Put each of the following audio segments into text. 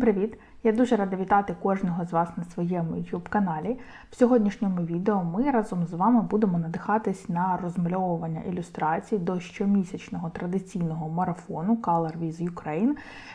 Привіт! Я дуже рада вітати кожного з вас на своєму YouTube каналі. В сьогоднішньому відео ми разом з вами будемо надихатись на розмальовування ілюстрацій до щомісячного традиційного марафону Color with Ukraine.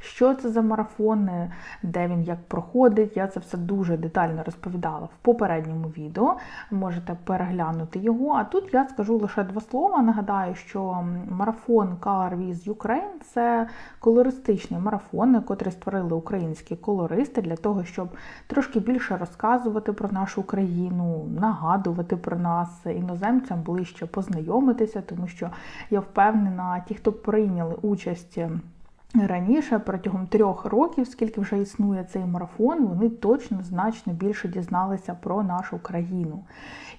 Що це за марафон, де він як проходить, я це все дуже детально розповідала в попередньому відео. Можете переглянути його. А тут я скажу лише два слова. Нагадаю, що марафон Color with Ukraine це колористичний марафон, котрий створили українські колористи для того, щоб трошки більше розказувати про нашу країну, нагадувати про нас іноземцям ближче познайомитися, тому що я впевнена, ті, хто прийняли участь. Раніше, протягом трьох років, скільки вже існує цей марафон, вони точно значно більше дізналися про нашу країну.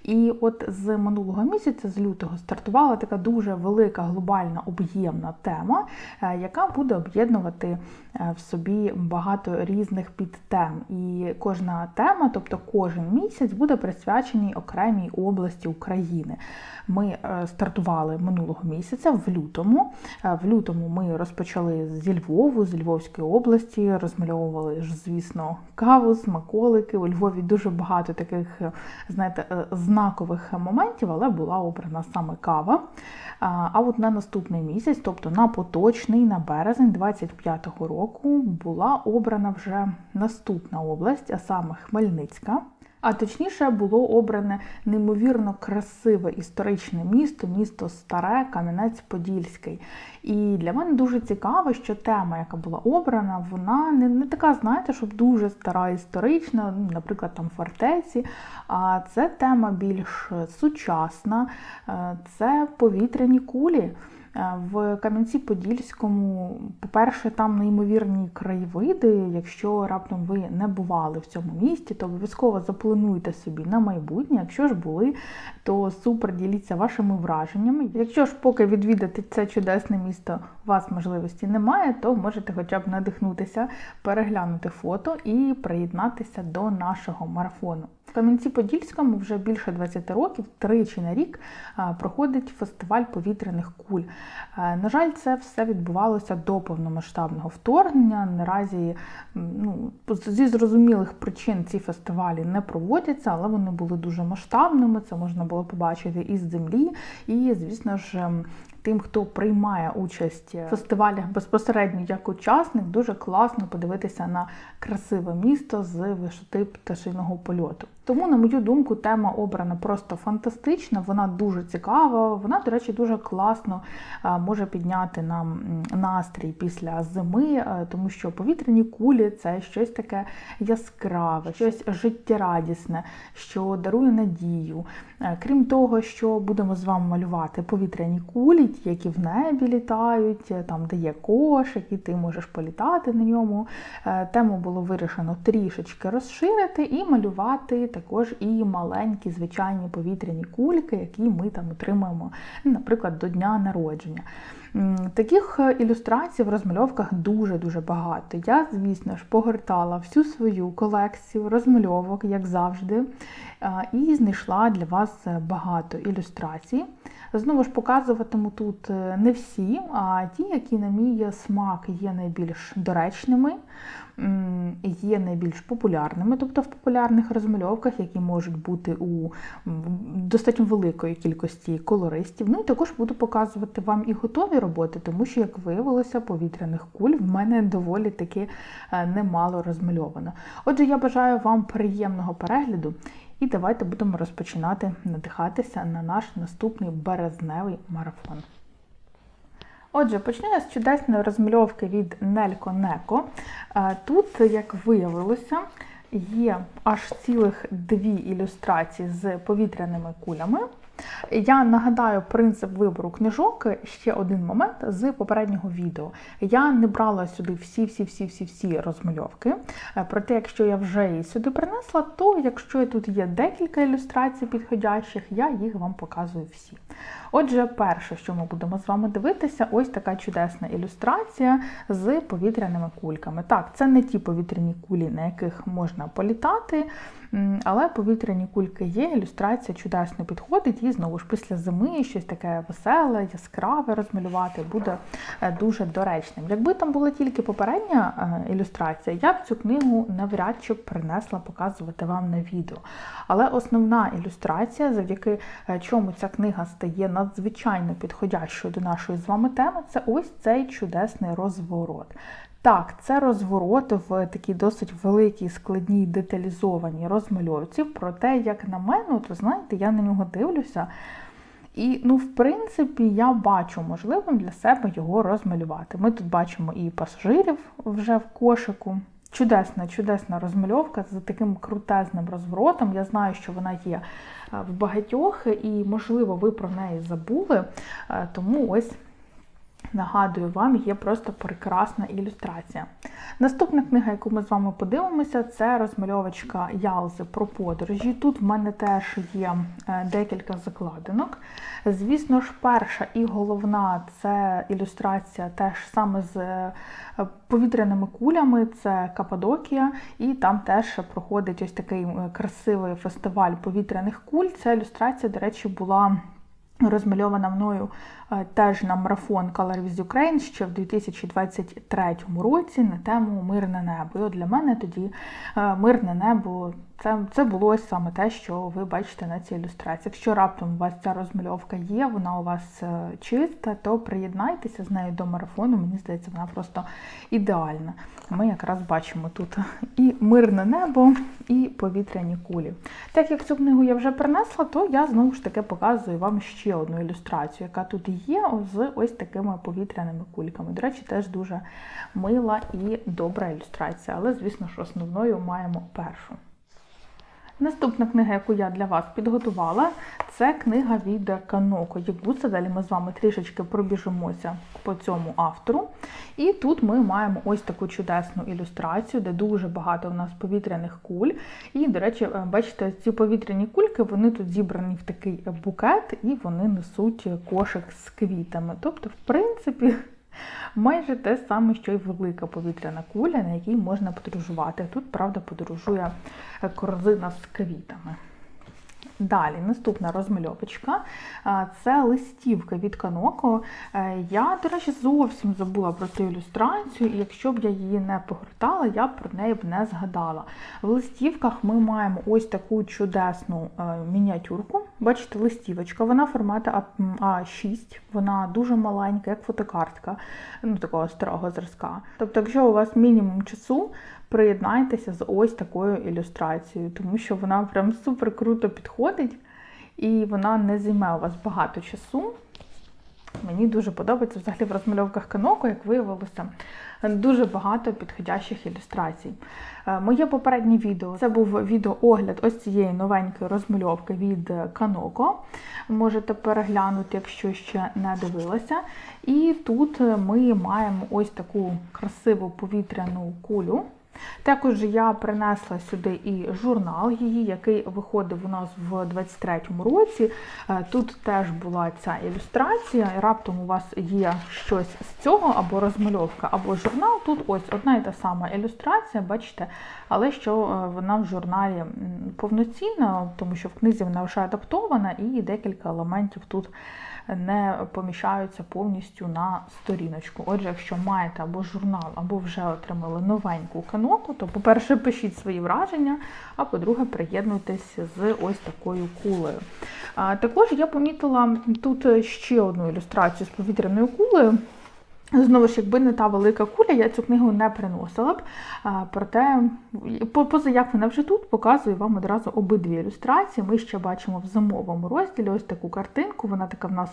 І от з минулого місяця, з лютого, стартувала така дуже велика глобальна об'ємна тема, яка буде об'єднувати в собі багато різних підтем. І кожна тема, тобто кожен місяць, буде присвячений окремій області України. Ми стартували минулого місяця в лютому. В лютому ми розпочали зі Львову, з Львовської області, розмальовували ж, звісно, каву, смаколики. У Львові дуже багато таких, знаєте, знакових моментів, але була обрана саме кава. А от на наступний місяць, тобто на поточний, на березень 25-го року, була обрана вже наступна область, а саме Хмельницька. А точніше було обране неймовірно красиве історичне місто, місто Старе, Кам'янець-Подільський. І для мене дуже цікаво, що тема, яка була обрана, вона не, не така, знаєте, щоб дуже стара історична, наприклад, там фортеці. А це тема більш сучасна, це повітряні кулі. В Кам'янці-Подільському, по-перше, там неймовірні краєвиди. Якщо раптом ви не бували в цьому місті, то обов'язково заплануйте собі на майбутнє. Якщо ж були, то супер діліться вашими враженнями. Якщо ж поки відвідати це чудесне місто, у вас можливості немає, то можете хоча б надихнутися, переглянути фото і приєднатися до нашого марафону. В Кам'янці-Подільському вже більше 20 років, тричі на рік проходить фестиваль повітряних куль. На жаль, це все відбувалося до повномасштабного вторгнення. Наразі ну, зі зрозумілих причин ці фестивалі не проводяться, але вони були дуже масштабними. Це можна було побачити із землі. І, звісно ж, Тим, хто приймає участь в фестивалях безпосередньо як учасник, дуже класно подивитися на красиве місто з висоти пташиного польоту. Тому, на мою думку, тема обрана просто фантастична, вона дуже цікава. Вона, до речі, дуже класно може підняти нам настрій після зими, тому що повітряні кулі це щось таке яскраве, щось життєрадісне, що дарує надію. Крім того, що будемо з вами малювати повітряні кулі, ті, які в небі літають, там де є кошик, і ти можеш політати на ньому. Тему було вирішено трішечки розширити і малювати також і маленькі звичайні повітряні кульки, які ми там отримуємо, наприклад, до дня народження. Таких ілюстрацій в розмальовках дуже-дуже багато. Я, звісно ж, погортала всю свою колекцію розмальовок, як завжди, і знайшла для вас багато ілюстрацій. Знову ж показуватиму тут не всі, а ті, які, на мій смак, є найбільш доречними, є найбільш популярними, тобто в популярних розмальовках, які можуть бути у достатньо великої кількості колористів. Ну і також буду показувати вам і готові роботи, тому що, як виявилося, повітряних куль в мене доволі таки немало розмальовано. Отже, я бажаю вам приємного перегляду. І давайте будемо розпочинати надихатися на наш наступний березневий марафон. Отже, почну я з чудесної розмальовки від Нелько Неко. Тут, як виявилося, є аж цілих дві ілюстрації з повітряними кулями. Я нагадаю принцип вибору книжок ще один момент з попереднього відео. Я не брала сюди всі-всі-всі-всі-всі розмальовки. Проте, якщо я вже її сюди принесла, то якщо тут є декілька ілюстрацій підходящих, я їх вам показую всі. Отже, перше, що ми будемо з вами дивитися, ось така чудесна ілюстрація з повітряними кульками. Так, це не ті повітряні кулі, на яких можна політати, але повітряні кульки є, ілюстрація чудесно підходить знову ж після зими щось таке веселе, яскраве розмалювати буде е, дуже доречним. Якби там була тільки попередня е, ілюстрація, я б цю книгу навряд чи принесла показувати вам на відео. Але основна ілюстрація, завдяки е, чому ця книга стає надзвичайно підходящою до нашої з вами теми, це ось цей чудесний розворот. Так, це розворот в такій досить великій, складній, деталізованій розмальовці. Проте, як на мене, то знаєте, я на нього дивлюся. І, ну, в принципі, я бачу можливим для себе його розмалювати. Ми тут бачимо і пасажирів вже в кошику. Чудесна, чудесна розмальовка з таким крутезним розворотом. Я знаю, що вона є е, в багатьох, і, можливо, ви про неї забули. Е, Тому ось Нагадую вам, є просто прекрасна ілюстрація. Наступна книга, яку ми з вами подивимося, це розмальовочка Ялзи про подорожі. Тут в мене теж є е, декілька закладинок. Звісно ж, перша і головна це ілюстрація теж саме з е, повітряними кулями, це Каппадокія, і там теж проходить ось такий е, красивий фестиваль повітряних куль. Ця ілюстрація, до речі, була. Розмальована мною е, теж на марафон Color with Ukraine ще в 2023 році на тему Мирне небо. І от для мене тоді е, мирне небо це це було саме те, що ви бачите на цій ілюстрації. Якщо раптом у вас ця розмальовка є, вона у вас е, чиста, то приєднайтеся з нею до марафону. Мені здається, вона просто ідеальна. Ми якраз бачимо тут і мирне небо, і повітряні кулі. Так як цю книгу я вже принесла, то я знову ж таки показую вам ще одну ілюстрацію, яка тут є з ось такими повітряними кульками. До речі, теж дуже мила і добра ілюстрація, але, звісно ж, основною маємо першу. Наступна книга, яку я для вас підготувала, це книга від Каноко Ягуса. Далі ми з вами трішечки пробіжимося по цьому автору. І тут ми маємо ось таку чудесну ілюстрацію, де дуже багато у нас повітряних куль. І, до речі, бачите, ці повітряні кульки вони тут зібрані в такий букет, і вони несуть кошик з квітами. Тобто, в принципі. Майже те саме, що й велика повітряна куля, на якій можна подорожувати. Тут, правда, подорожує корзина з квітами. Далі, наступна розмальовочка це листівка від Каноко. Е, я, до речі, зовсім забула про цю ілюстрацію, і якщо б я її не погортала, я б про неї б не згадала. В листівках ми маємо ось таку чудесну е, мініатюрку. Бачите, листівочка, вона формату А6, вона дуже маленька, як фотокартка, ну такого старого зразка. Тобто, якщо у вас мінімум часу, приєднайтеся з ось такою ілюстрацією, тому що вона прям супер круто підходить і вона не займе у вас багато часу. Мені дуже подобається взагалі в розмальовках каноку, як виявилося, дуже багато підходящих ілюстрацій. Е, моє попереднє відео це був відеоогляд ось цієї новенької розмальовки від Каноко. Можете переглянути, якщо ще не дивилися. І тут ми маємо ось таку красиву повітряну кулю. Також я принесла сюди і журнал її, який виходив у нас в 23-му році. Е, тут теж була ця ілюстрація, раптом у вас є щось з цього, або розмальовка, або журнал. Тут ось одна і та сама ілюстрація, бачите, але що е, вона в журналі повноцінна, тому що в книзі вона вже адаптована, і декілька елементів тут не поміщаються повністю на сторіночку. Отже, якщо маєте або журнал, або вже отримали новеньку каноку, то, по-перше, пишіть свої враження, а по-друге, приєднуйтесь з ось такою кулею. Також я помітила тут ще одну ілюстрацію з повітряною кулею. Знову ж, якби не та велика куля, я цю книгу не приносила б. Проте, поза як вона вже тут, показую вам одразу обидві ілюстрації. Ми ще бачимо в зимовому розділі ось таку картинку, вона така в нас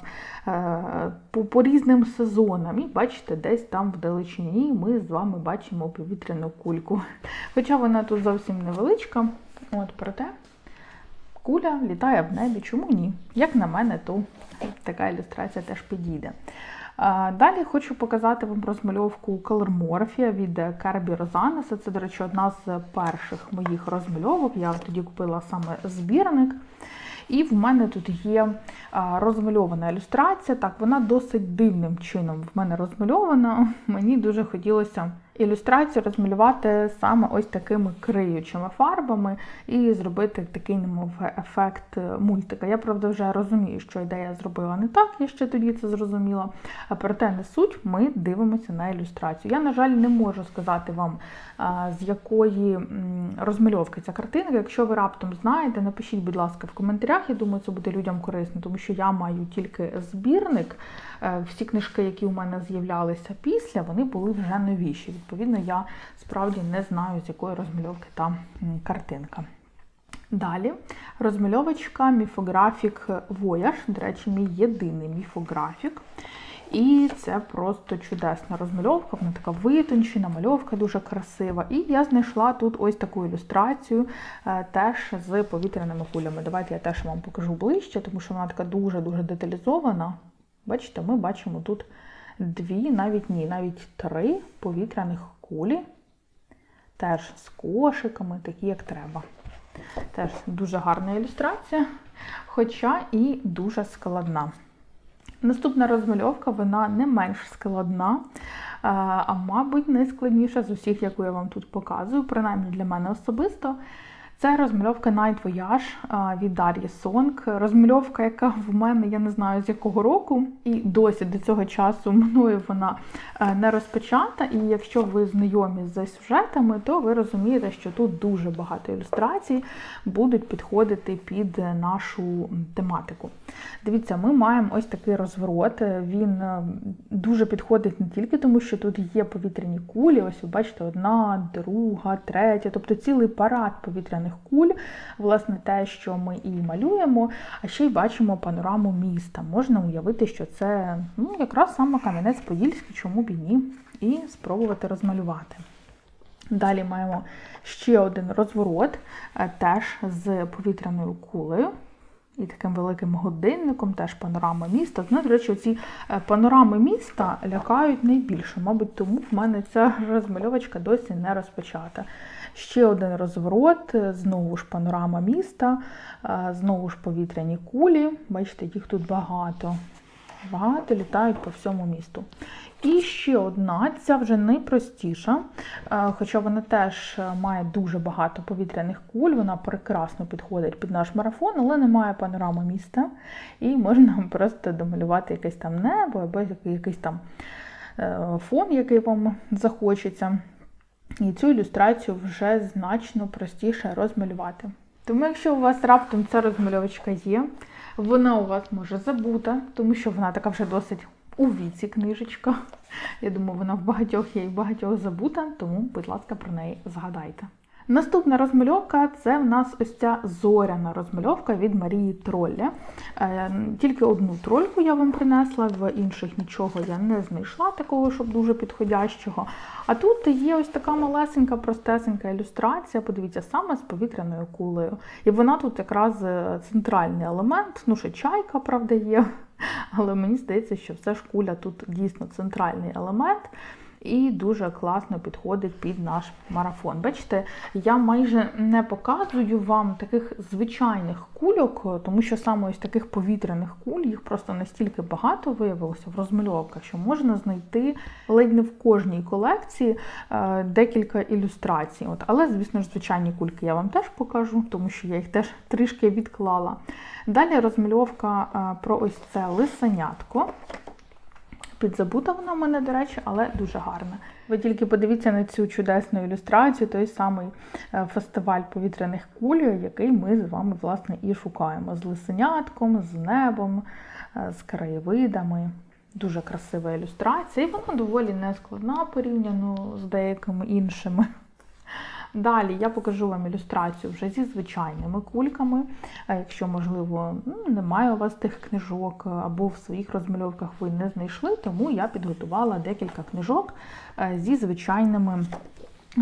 е, по, по різним сезонам. І бачите, десь там в далечині ми з вами бачимо повітряну кульку. Хоча вона тут зовсім невеличка, от проте куля літає в небі. Чому ні? Як на мене, то така ілюстрація теж підійде. Далі хочу показати вам розмальовку Color від Кербі Розанеса. Це, до речі, одна з перших моїх розмальовок. Я тоді купила саме збірник. І в мене тут є розмальована ілюстрація. Так, вона досить дивним чином в мене розмальована. Мені дуже хотілося ілюстрацію розмалювати саме ось такими криючими фарбами і зробити такий, немов ефект мультика. Я правда вже розумію, що ідея зробила не так, я ще тоді це зрозуміла. А проте не суть, ми дивимося на ілюстрацію. Я, на жаль, не можу сказати вам, з якої розмальовки ця картинка. Якщо ви раптом знаєте, напишіть, будь ласка, в коментарях. Я думаю, це буде людям корисно, тому що я маю тільки збірник. Е, всі книжки, які у мене з'являлися після, вони були вже новіші. Відповідно, я справді не знаю, з якої розмальовки та картинка. Далі розмальовочка міфографік Voyage, до речі, мій єдиний міфографік. І це просто чудесна розмальовка, вона така витончена, мальовка дуже красива. І я знайшла тут ось таку ілюстрацію е, теж з повітряними кулями. Давайте я теж вам покажу ближче, тому що вона така дуже-дуже деталізована. Бачите, ми бачимо тут дві, навіть ні, навіть три повітряних кулі. Теж з кошиками, такі, як треба. Теж дуже гарна ілюстрація, хоча і дуже складна. Наступна розмальовка, вона не менш складна, а, мабуть, найскладніша з усіх, яку я вам тут показую, принаймні для мене особисто. Це розмальовка Night Voyage від Дар'ї Сонг. Розмальовка, яка в мене, я не знаю з якого року, і досі до цього часу мною вона е, не розпочата. І якщо ви знайомі з сюжетами, то ви розумієте, що тут дуже багато ілюстрацій будуть підходити під нашу тематику. Дивіться, ми маємо ось такий розворот. Він е, дуже підходить не тільки тому, що тут є повітряні кулі, ось ви бачите, одна, друга, третя, тобто цілий парад повітряних повітряних куль, власне, те, що ми і малюємо, а ще й бачимо панораму міста. Можна уявити, що це ну, якраз саме Кам'янець-Подільський, чому б і ні, і спробувати розмалювати. Далі маємо ще один розворот, е, теж з повітряною кулею. І таким великим годинником, теж панорама міста. Ну, до речі, ці е, панорами міста лякають найбільше. Мабуть, тому в мене ця розмальовочка досі не розпочата. Ще один розворот, знову ж панорама міста, знову ж повітряні кулі. Бачите, їх тут багато. Багато літають по всьому місту. І ще одна, ця вже найпростіша, хоча вона теж має дуже багато повітряних куль, вона прекрасно підходить під наш марафон, але не має панорами міста. І можна просто домалювати якесь там небо або якийсь там е, фон, який вам захочеться. І цю ілюстрацію вже значно простіше розмалювати. Тому, якщо у вас раптом ця розмальовочка є, вона у вас може забута, тому що вона така вже досить у віці книжечка. Я думаю, вона в багатьох є і багатьох забута, тому, будь ласка, про неї згадайте. Наступна розмальовка це в нас ось ця зоряна розмальовка від Марії Тролля. Е, тільки одну трольку я вам принесла, в інших нічого я не знайшла, такого, щоб дуже підходящого. А тут є ось така малесенька, простесенька ілюстрація, подивіться, саме з повітряною кулею. І вона тут якраз е, центральний елемент, ну ще чайка, правда, є. Але мені здається, що все ж куля тут дійсно центральний елемент і дуже класно підходить під наш марафон. Бачите, я майже не показую вам таких звичайних кульок, тому що саме ось таких повітряних куль, їх просто настільки багато виявилося в розмальовках, що можна знайти ледь не в кожній колекції е, декілька ілюстрацій. От, Але, звісно ж, звичайні кульки я вам теж покажу, тому що я їх теж трішки відклала. Далі розмальовка е, про ось це лисенятко. Підзабута вона в мене, до речі, але дуже гарна. Ви тільки подивіться на цю чудесну ілюстрацію, той самий е, фестиваль повітряних куль, який ми з вами, власне, і шукаємо. З лисенятком, з небом, е, з краєвидами. Дуже красива ілюстрація, і вона доволі нескладна порівняно з деякими іншими. Далі я покажу вам ілюстрацію вже зі звичайними кульками. Якщо, можливо, ну, немає у вас тих книжок, або в своїх розмальовках ви не знайшли, тому я підготувала декілька книжок е, зі звичайними.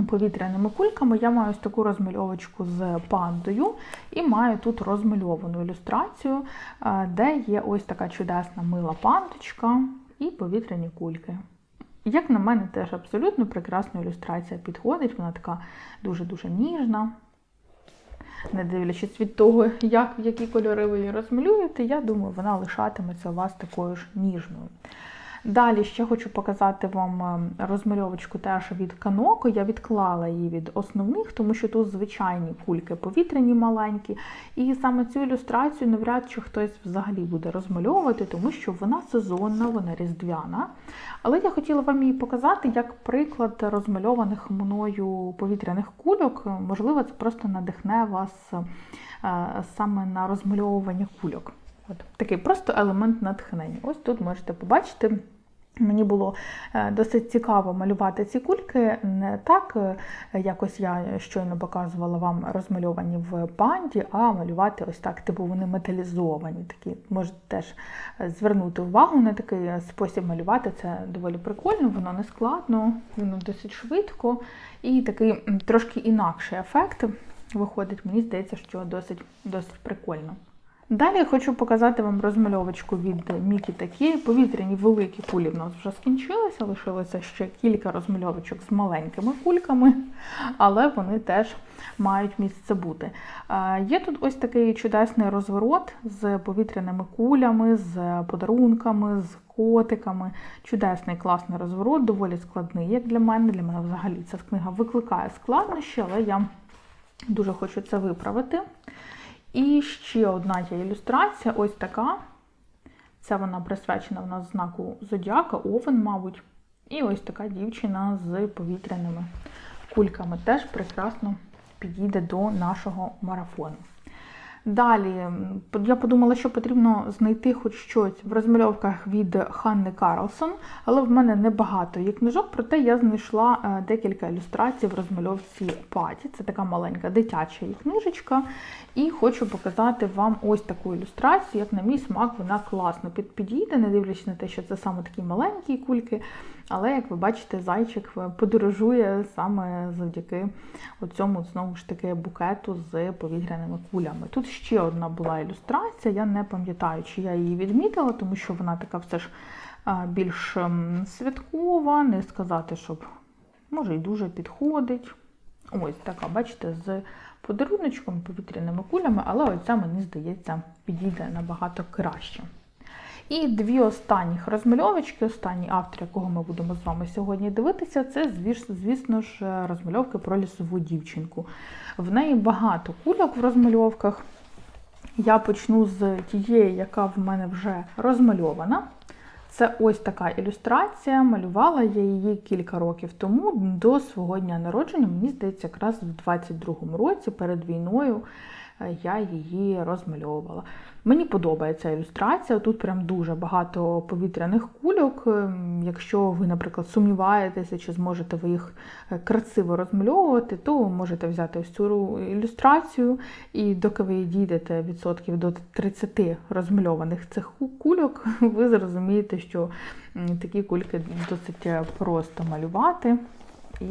Повітряними кульками я маю ось таку розмальовочку з пандою і маю тут розмальовану ілюстрацію, е, де є ось така чудесна мила пандочка і повітряні кульки. Як на мене, теж абсолютно прекрасна ілюстрація підходить, вона така дуже-дуже ніжна. Не дивлячись від того, як, які кольори ви її розмалюєте, я думаю, вона лишатиметься у вас такою ж ніжною. Далі ще хочу показати вам е, розмальовочку теж від Каноко. Я відклала її від основних, тому що тут звичайні кульки повітряні маленькі. І саме цю ілюстрацію навряд чи хтось взагалі буде розмальовувати, тому що вона сезонна, вона різдвяна. Але я хотіла вам її показати як приклад розмальованих мною повітряних кульок. Можливо, це просто надихне вас е, саме на розмальовування кульок. От Такий просто елемент натхнення. Ось тут можете побачити. Мені було е, досить цікаво малювати ці кульки. Не так, е, якось я щойно показувала вам розмальовані в панді, а малювати ось так, типу вони металізовані. Такі можете теж е, звернути увагу на такий спосіб малювати. Це доволі прикольно, воно не складно, воно досить швидко і такий трошки інакший ефект виходить. Мені здається, що досить, досить прикольно. Далі хочу показати вам розмальовочку від Мікі Такі. Повітряні великі кулі в нас вже скінчилися, лишилося ще кілька розмальовочок з маленькими кульками, але вони теж мають місце бути. Є тут ось такий чудесний розворот з повітряними кулями, з подарунками, з котиками. Чудесний класний розворот, доволі складний, як для мене. Для мене взагалі ця книга викликає складнощі, але я дуже хочу це виправити. І ще одна є ілюстрація, ось така. Це вона присвячена в нас знаку Зодіака, Овен, мабуть. І ось така дівчина з повітряними кульками. Теж прекрасно підійде до нашого марафону. Далі я подумала, що потрібно знайти хоч щось в розмальовках від Ханни Карлсон, але в мене небагато є книжок, проте я знайшла е, декілька ілюстрацій в розмальовці Паті. Це така маленька дитяча книжечка. І хочу показати вам ось таку ілюстрацію, як на мій смак, вона класно підійде, не дивлячись на те, що це саме такі маленькі кульки. Але, як ви бачите, зайчик подорожує саме завдяки цьому знову ж таки букету з повітряними кулями. Тут ще одна була ілюстрація, я не пам'ятаю, чи я її відмітила, тому що вона така все ж більш святкова, не сказати, щоб може і дуже підходить. Ось така, бачите, з подаруночком, повітряними кулями, але оця, мені здається, підійде набагато краще. І дві останніх розмальовочки, останній автор, якого ми будемо з вами сьогодні дивитися, це, звісно ж, розмальовки про лісову дівчинку. В неї багато кульок в розмальовках. Я почну з тієї, яка в мене вже розмальована. Це ось така ілюстрація. Малювала я її кілька років тому до свого дня народження, мені здається, якраз в 22-му році перед війною е, я її розмальовувала. Мені подобається ілюстрація. Тут прям дуже багато повітряних кульок. Ем, якщо ви, наприклад, сумніваєтеся, чи зможете ви їх е, красиво розмальовувати, то можете взяти ось цю ілюстрацію, і доки ви дійдете відсотків до 30 розмальованих цих кульок, ви зрозумієте, що такі кульки досить е, просто малювати і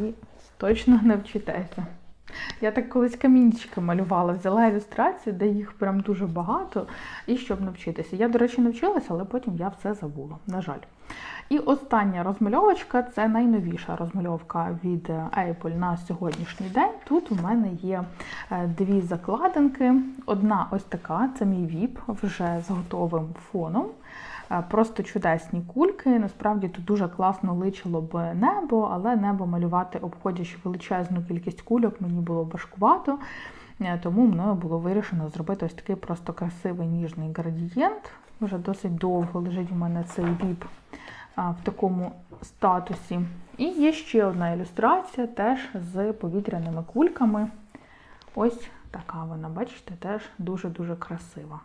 точно навчитеся. Я так колись камінчики малювала, взяла ілюстрацію, де їх прям дуже багато, і щоб навчитися. Я, до речі, навчилася, але потім я все забула, на жаль. І остання розмальовочка це найновіша розмальовка від Apple на сьогоднішній день. Тут у мене є е, дві закладинки. Одна ось така це мій віп вже з готовим фоном. Е, просто чудесні кульки. Насправді тут дуже класно личило б небо, але небо малювати, обходячи величезну кількість кульок, мені було важкувато. Е, тому мною було вирішено зробити ось такий просто красивий ніжний градієнт. Вже досить довго лежить у мене цей віп в такому статусі. І є ще одна ілюстрація теж з повітряними кульками. Ось така вона, бачите, теж дуже-дуже красива.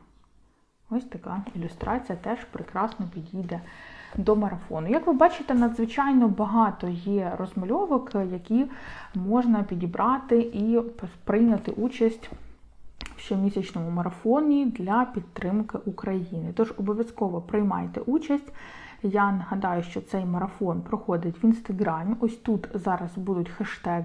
Ось така ілюстрація теж прекрасно підійде до марафону. Як ви бачите, надзвичайно багато є розмальовок, які можна підібрати і прийняти участь в щомісячному марафоні для підтримки України. Тож обов'язково приймайте участь. Я нагадаю, що цей марафон проходить в інстаграмі. Ось тут зараз будуть хештег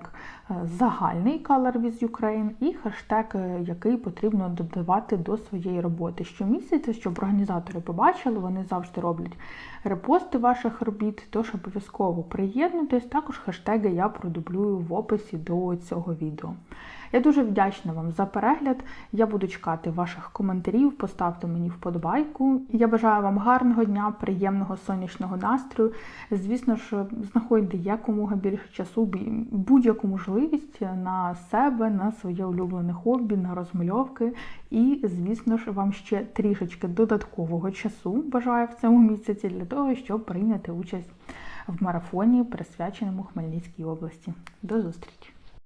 е, загальний Color with Ukraine і хештег, е, який потрібно додавати до своєї роботи. Щомісяця, щоб організатори побачили, вони завжди роблять репости ваших робіт, тож обов'язково приєднуйтесь. Також хештеги я продублюю в описі до цього відео. Я дуже вдячна вам за перегляд. Я буду чекати ваших коментарів. Поставте мені вподобайку. Я бажаю вам гарного дня, приємного сонячного настрою. Звісно ж, знаходьте якомога більше часу, будь-яку можливість на себе, на своє улюблене хобі, на розмальовки. І, звісно ж, вам ще трішечки додаткового часу бажаю в цьому місяці для того, щоб прийняти участь в марафоні, присвяченому Хмельницькій області. До зустрічі!